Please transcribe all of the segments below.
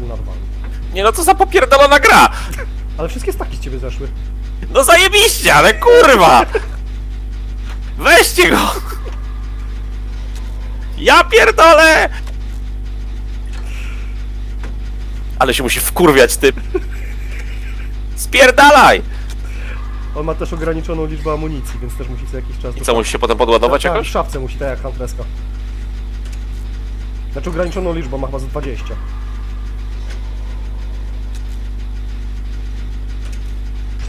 jestem normalny. Nie no, co za popierdolona gra! Ale wszystkie staki z ciebie zeszły. No zajebiście, ale kurwa! Weźcie go! Ja pierdolę! Ale się musi wkurwiać ty. Spierdalaj! On ma też ograniczoną liczbę amunicji, więc też musi co jakiś czas... I co, musi się potem podładować tak, jakoś? w szafce musi, tak jak Huntresska. Znaczy ograniczoną liczbą, ma chyba z 20.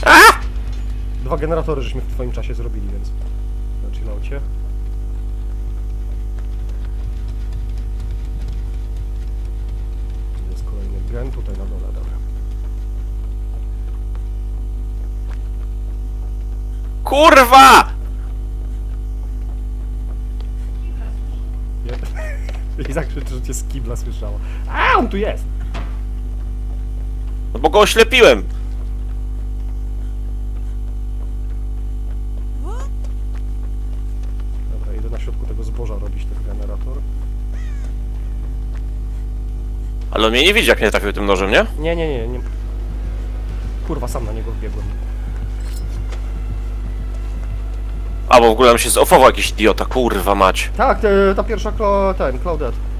A! Dwa generatory żeśmy w twoim czasie zrobili, więc... Na chilloucie. Jest kolejny gen, tutaj na dole, dobra. Kurwa! Je- I zakrzyczy, że cię z kibla słyszała. A, on tu jest! No bo go oślepiłem. Ale on mnie nie widzi, jak mnie trafił tym nożem, nie? Nie, nie, nie, nie. Kurwa, sam na niego wbiegłem. A, bo w ogóle nam się zofował jakiś idiota, kurwa mać. Tak, te, ta pierwsza ten, Claudette.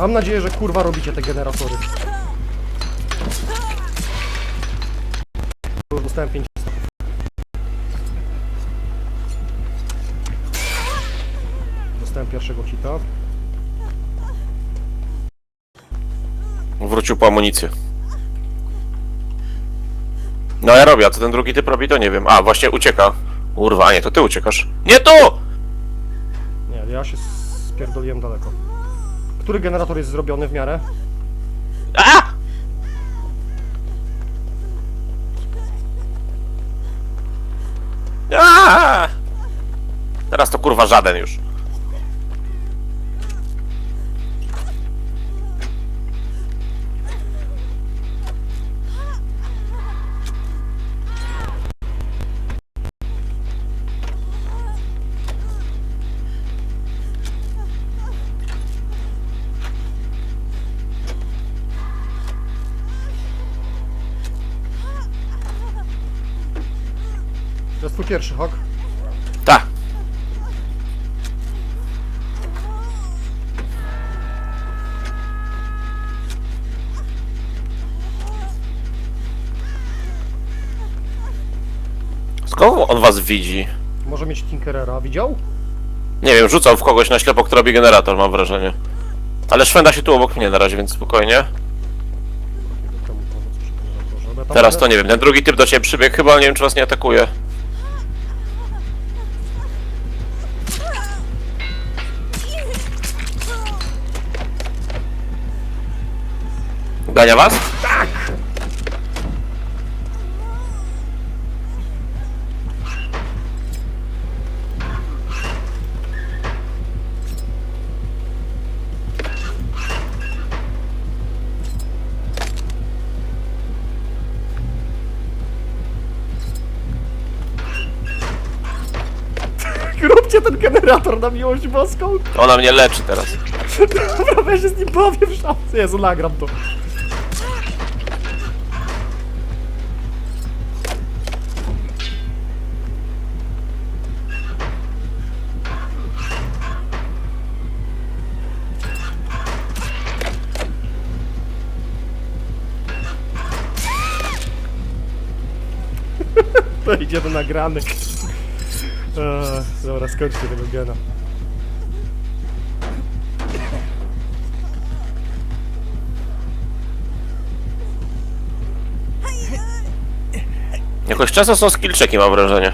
Mam nadzieję, że kurwa robicie te generatory. Już dostałem 5 staków. Dostałem pierwszego hita. Wrócił po amunicję. No ja robię, a co ten drugi typ robi, to nie wiem. A, właśnie ucieka. Kurwa, a nie, to ty uciekasz. Nie tu! Nie, ja się spierdoliłem daleko. Który generator jest zrobiony w miarę? A! A! Teraz to kurwa żaden już. Twój pierwszy hak. Ta. Skąd on was widzi? Może mieć Tinkerera. Widział? Nie wiem, rzucał w kogoś na ślepo, kto robi generator, mam wrażenie. Ale szwenda się tu obok mnie na razie, więc spokojnie. Idę temu pomóc przy generatorze. Bo ja tam Teraz będę- to nie wiem, ten drugi typ do ciebie przybiegł chyba, ale nie wiem czy was nie atakuje. Gania was? Róbcie ten generator na miłość boską. Ona mnie leczy teraz. Dobra, ja się z nim bawię w szafce. Jezu, nagram to. To idzie do nagranych. Eee, dobra, skończcie tego gena. Jakoś często są skill checki mam wrażenie.